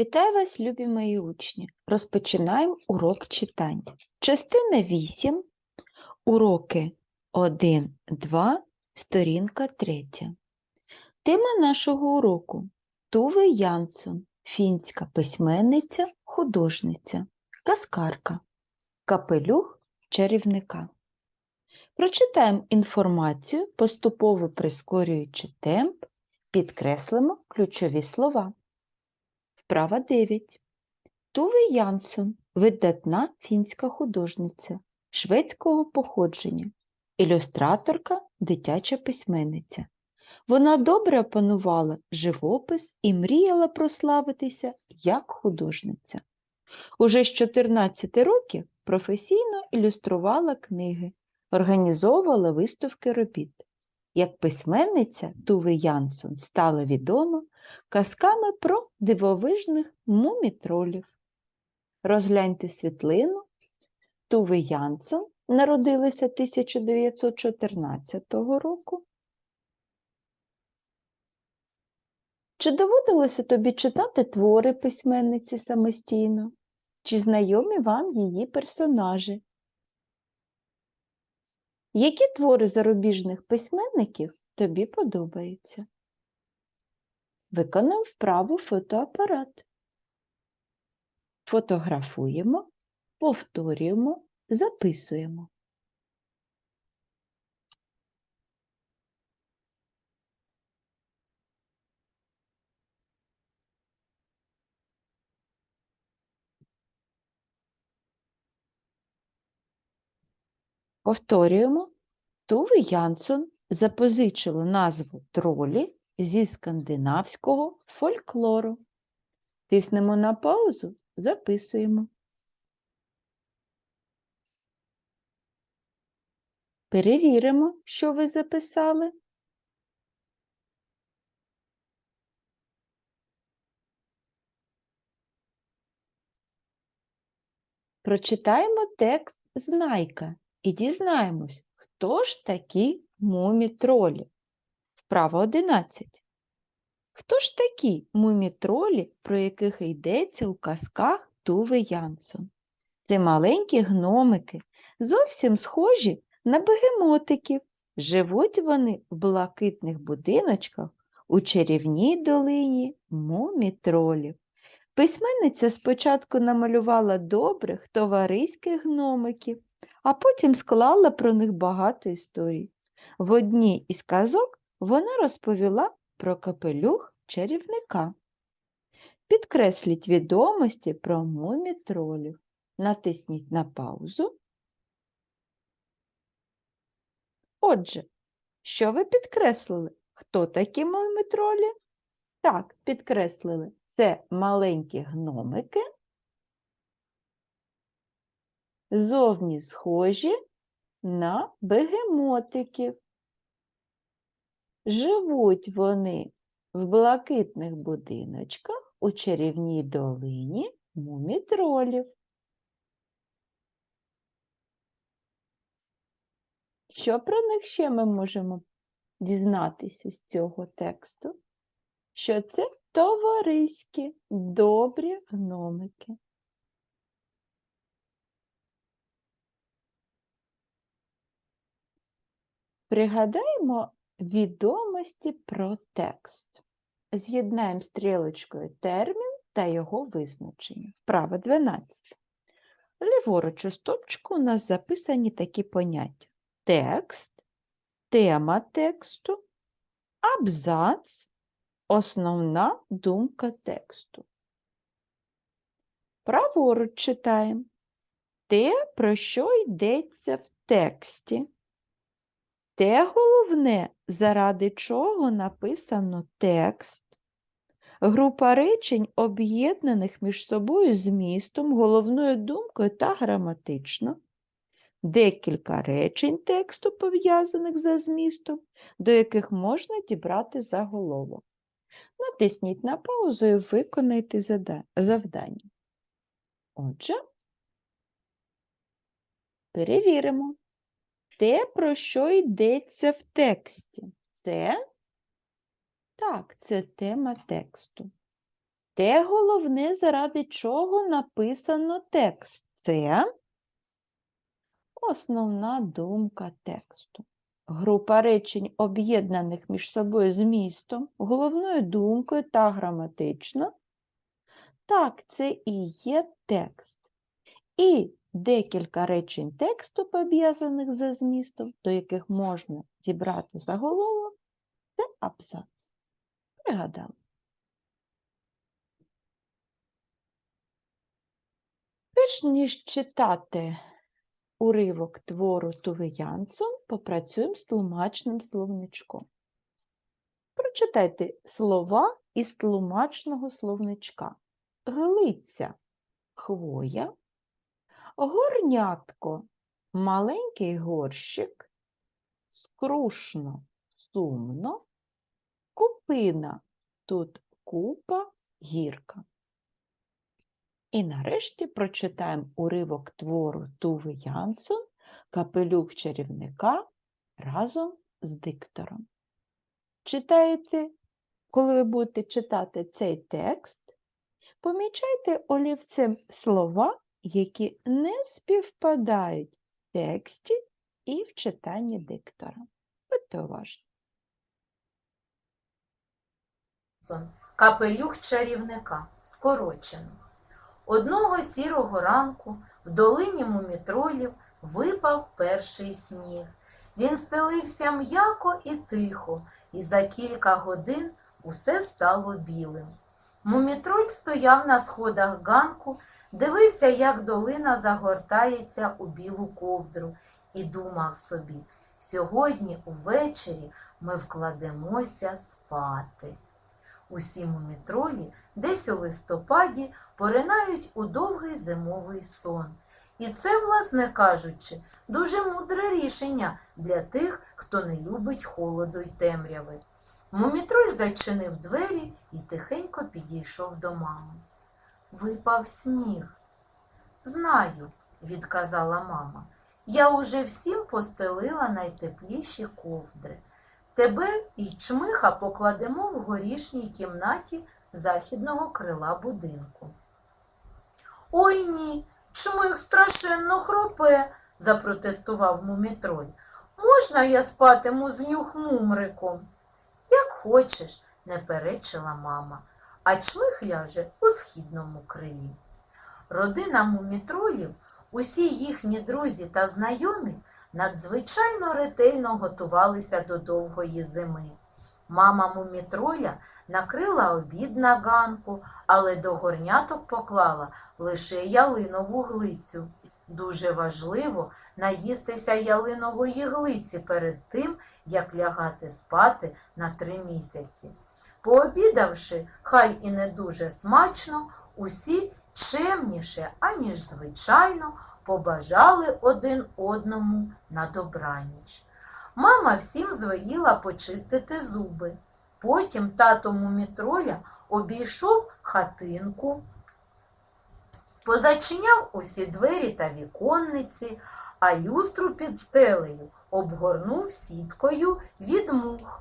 Вітаю вас, любі мої учні! Розпочинаємо урок читання. Частина 8, уроки 1, 2, сторінка 3. Тема нашого уроку Туве Янсон, фінська письменниця, художниця, казкарка, капелюх чарівника. Прочитаємо інформацію, поступово прискорюючи темп, підкреслимо ключові слова. Вправа 9. Туве Янсон – видатна фінська художниця шведського походження, ілюстраторка, дитяча письменниця. Вона добре опанувала живопис і мріяла прославитися як художниця. Уже з 14 років професійно ілюструвала книги, організовувала виставки робіт. Як письменниця Туве Янсон стала відома казками про дивовижних мумітролів. Розгляньте світлину. Туве Янсон народилася 1914 року. Чи доводилося тобі читати твори письменниці самостійно? Чи знайомі вам її персонажі? Які твори зарубіжних письменників тобі подобаються? Виконав вправу фотоапарат. Фотографуємо, повторюємо, записуємо. Повторюємо. Туве Янсон запозичила назву тролі зі скандинавського фольклору. Тиснемо на паузу, записуємо. Перевіримо, що ви записали. Прочитаємо текст Знайка і дізнаємось, хто ж такі мумітролі. Вправа 11. Хто ж такі мумітролі, про яких йдеться у казках Туве Янсон? Це маленькі гномики, зовсім схожі на бегемотиків. Живуть вони в блакитних будиночках у чарівній долині мумітролів. Письменниця спочатку намалювала добрих товариських гномиків, а потім склала про них багато історій. В одній із казок вона розповіла про капелюх чарівника. Підкресліть відомості про мумітролів. Натисніть на паузу. Отже, що ви підкреслили? Хто такі мумітролі? Так, підкреслили. Це маленькі гномики, зовні схожі на бегемотиків. Живуть вони в блакитних будиночках у чарівній долині мумітролів. Що про них ще ми можемо дізнатися з цього тексту? Що це товариські добрі гномики. Пригадаємо відомості про текст. З'єднаємо стрілочкою термін та його визначення. Вправа 12. Ліворуч у стопчику у нас записані такі поняття: текст, тема тексту, абзац, основна думка тексту. Праворуч читаємо те, про що йдеться в тексті. Те головне, заради чого написано текст, група речень, об'єднаних між собою змістом, головною думкою та граматично, декілька речень тексту, пов'язаних за змістом, до яких можна дібрати заголовок. Натисніть на паузу і виконайте завдання. Отже, перевіримо те, про що йдеться в тексті. Це так, це тема тексту. те головне, заради чого написано текст. Це основна думка тексту. Група речень, об'єднаних між собою змістом, головною думкою та граматично. Так, це і є текст. І декілька речень тексту, пов'язаних за змістом, до яких можна зібрати заголовок, це абзац. Пригадали. Перш ніж читати уривок твору Туве попрацюємо з тлумачним словничком. Прочитайте слова із тлумачного словничка. Глиця хвоя, горнятко. Маленький горщик, скрушно. Сумно, купина. Тут купа гірка. І нарешті прочитаємо уривок твору Туви Янсон Капелюх чарівника разом з диктором. Читаєте, коли ви будете читати цей текст, помічайте олівцем слова, які не співпадають в тексті і в читанні диктора. Будьте уважні. Капелюх чарівника. Скорочено. Одного сірого ранку в долині мумітролів випав перший сніг. Він стелився м'яко і тихо, і за кілька годин усе стало білим. Мумітроль стояв на сходах ганку, дивився, як долина загортається у білу ковдру, і думав собі, сьогодні увечері ми вкладемося спати. Усі мумітролі десь у листопаді поринають у довгий зимовий сон. І це, власне кажучи, дуже мудре рішення для тих, хто не любить холоду й темряви. Мумітроль зачинив двері і тихенько підійшов до мами. Випав сніг. Знаю, відказала мама. Я уже всім постелила найтепліші ковдри. Тебе і чмиха покладемо в горішній кімнаті західного крила будинку. Ой ні, чмих страшенно хропе, запротестував мумітроль. Можна я спатиму з нюхмумриком? Як хочеш, не перечила мама, а чмих ляже у східному крилі. Родина мумітролів, усі їхні друзі та знайомі надзвичайно ретельно готувалися до довгої зими. Мама мумітроля накрила обід на ганку, але до горняток поклала лише ялинову глицю. Дуже важливо наїстися ялинової глиці перед тим, як лягати спати на три місяці. Пообідавши, хай і не дуже смачно, усі чемніше, аніж звичайно, побажали один одному на добраніч. Мама всім звеліла почистити зуби. Потім тато мумітроля обійшов хатинку, позачиняв усі двері та віконниці, а люстру під стелею обгорнув сіткою від мух,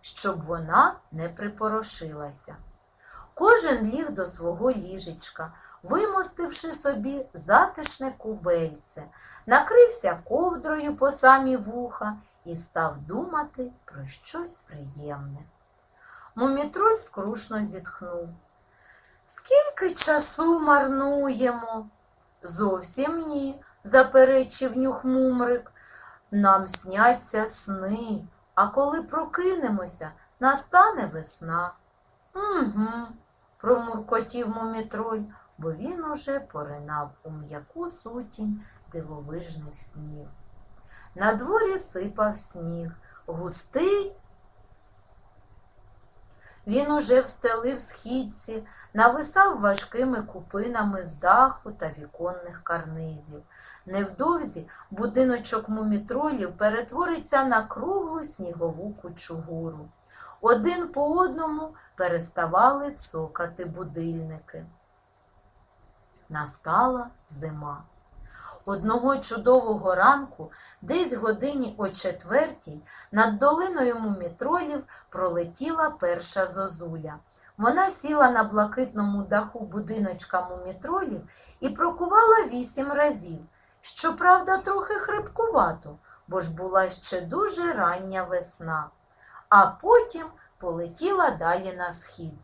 щоб вона не припорошилася. Кожен ліг до свого ліжечка, вимостивши собі затишне кубельце, накрився ковдрою по самі вуха і став думати про щось приємне. Мумітроль скрушно зітхнув. Скільки часу марнуємо? Зовсім ні, заперечив нюхмумрик. Нам сняться сни, а коли прокинемося, настане весна. Угу, промуркотів мумітроль, бо він уже поринав у м'яку сутінь дивовижних снів. На дворі сипав сніг, густий. Він уже встелив східці, нависав важкими купинами з даху та віконних карнизів. Невдовзі будиночок мумітролів перетвориться на круглу снігову кучугуру. Один по одному переставали цокати будильники. Настала зима. Одного чудового ранку, десь годині о четвертій, над долиною мумітролів пролетіла перша зозуля. Вона сіла на блакитному даху будиночка мумітролів і прокувала вісім разів. Щоправда, трохи хрипкувато, бо ж була ще дуже рання весна. А потім полетіла далі на схід.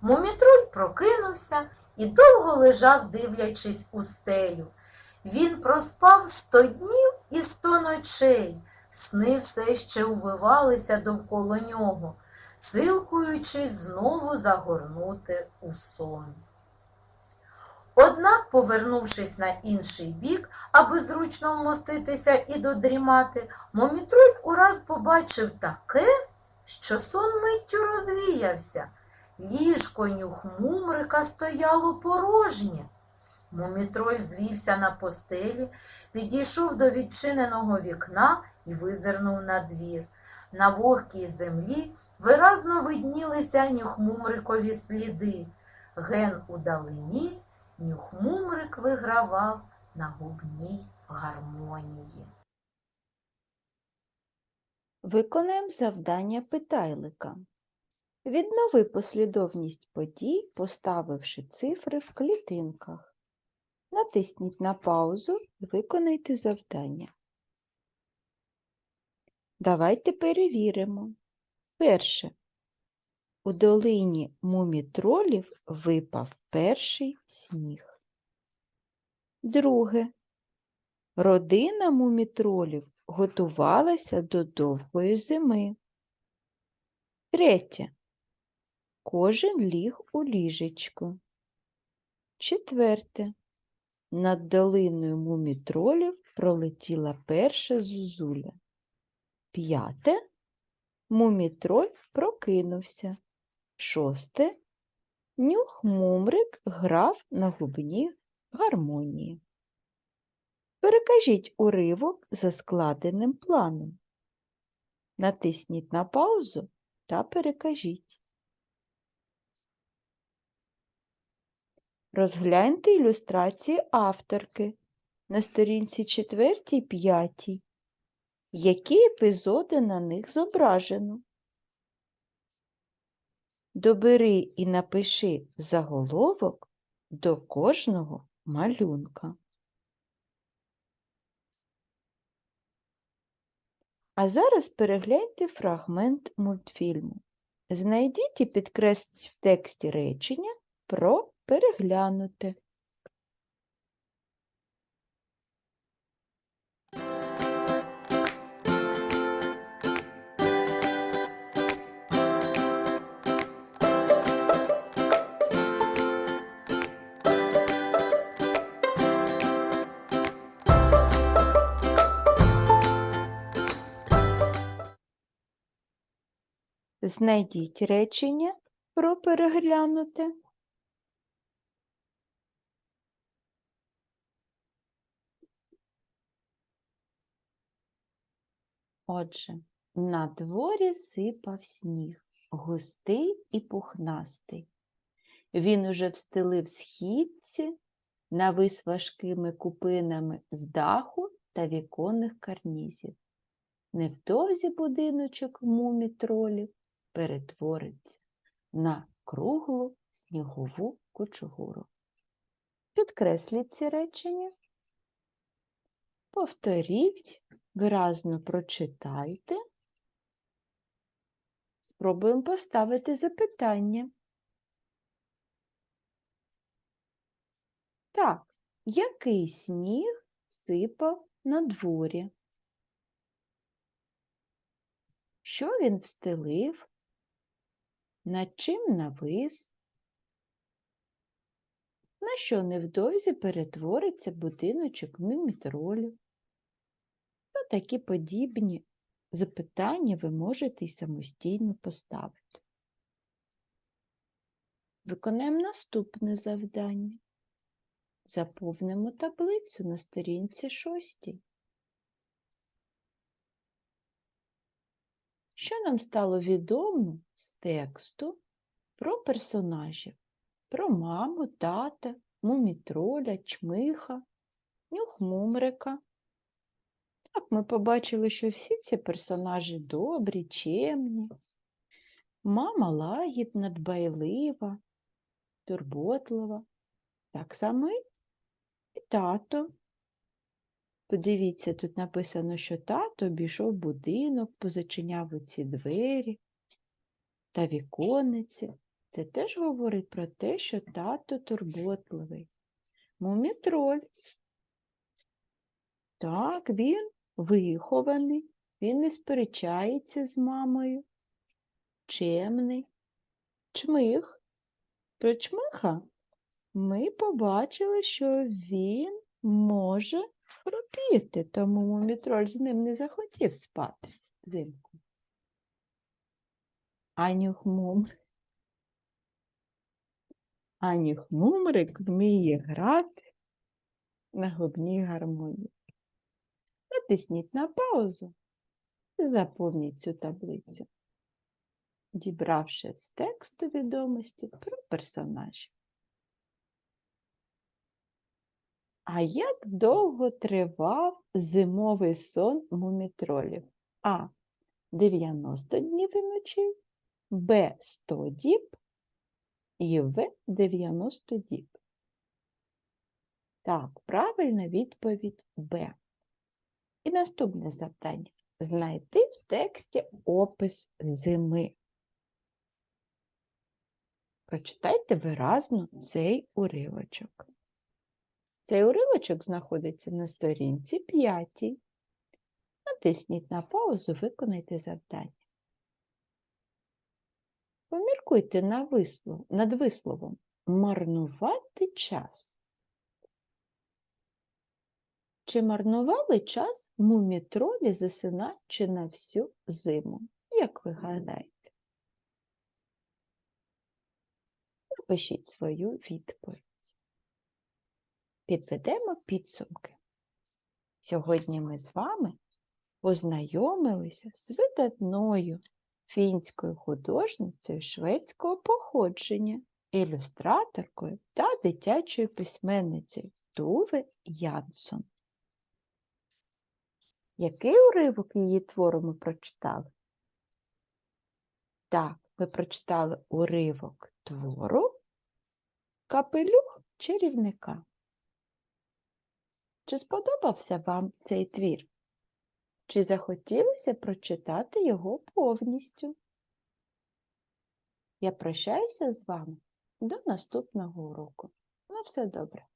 Мумітроль прокинувся і довго лежав, дивлячись у стелю. Він проспав сто днів і сто ночей. Сни все ще увивалися довкола нього, силкуючись знову загорнути у сон. Однак, повернувшись на інший бік, аби зручно вмоститися і додрімати, Момітроль ураз побачив таке, що сон миттю розвіявся. Ліжко нюхмумрика стояло порожнє. Мумітроль звівся на постелі, підійшов до відчиненого вікна і визирнув на двір. На вогкій землі виразно виднілися нюхмумрикові сліди. Ген у далині нюхмумрик вигравав на губній гармонії. Виконаємо завдання питайлика. Віднови послідовність подій, поставивши цифри в клітинках. Натисніть на паузу і виконайте завдання. Давайте перевіримо. Перше. У долині мумітролів випав перший сніг. Друге. Родина мумітролів готувалася до довгої зими. Третє. Кожен ліг у ліжечко. Четверте. Над долиною мумітролів пролетіла перша зозуля. П'яте. Мумітроль прокинувся. Шосте. Нюх-мумрик грав на губній гармонії. Перекажіть уривок за складеним планом. Натисніть на паузу та перекажіть. Розгляньте ілюстрації авторки на сторінці 4-5. Які епізоди на них зображено? Добери і напиши заголовок до кожного малюнка. А зараз перегляньте фрагмент мультфільму. Знайдіть і підкресліть в тексті речення про переглянуте. Знайдіть речення про переглянуте. Отже, на дворі сипав сніг, густий і пухнастий. Він уже встелив східці, навис важкими купинами з даху та віконних карнізів. Невдовзі будиночок мумітролів перетвориться на круглу снігову кучугуру. Підкресліть ці речення. Повторіть, виразно прочитайте. Спробуємо поставити запитання. Так, який сніг сипав на дворі? Що він встелив? Над чим навис? На що невдовзі перетвориться будиночок мімітролів? Та такі подібні запитання ви можете й самостійно поставити. Виконаємо наступне завдання. Заповнимо таблицю на сторінці шостій. Що нам стало відомо з тексту про персонажів, про маму, тата, мумітроля, чмиха Нюх Мумрика. Так, ми побачили, що всі ці персонажі добрі, чемні. Мама лагідна, дбайлива, турботлива. Так само і тато. Подивіться, тут написано, що тато обійшов будинок, позачиняв оці двері та віконниці. Це теж говорить про те, що тато турботливий. Мумітроль. Так, він вихований, він не сперечається з мамою, чемний. Чмих. Про чмиха ми побачили, що він може хропіти, тому мумітроль з ним не захотів спати взимку. Анюх мум. Анюх вміє грати на губній гармонії. Натисніть на паузу і заповніть цю таблицю, дібравши з тексту відомості про персонажів. А як довго тривав зимовий сон мумітролів? А. 90 днів і ночей, Б. 100 діб і В. 90 діб. Так, правильна відповідь Б. І наступне завдання. Знайти в тексті опис зими. Прочитайте виразно цей уривочок. Цей уривочок знаходиться на сторінці 5. Натисніть на паузу, виконайте завдання. Поміркуйте над висловом марнувати час. Чи марнували час мумітролі, засинаючи на всю зиму? Як ви гадаєте? Напишіть свою відповідь. Підведемо підсумки. Сьогодні ми з вами познайомилися з видатною фінською художницею шведського походження, ілюстраторкою та дитячою письменницею Туве Янсон. Який уривок її твору ми прочитали? Так, ми прочитали уривок твору Капелюх чарівника. Чи сподобався вам цей твір? Чи захотілося прочитати його повністю? Я прощаюся з вами до наступного уроку. На все добре.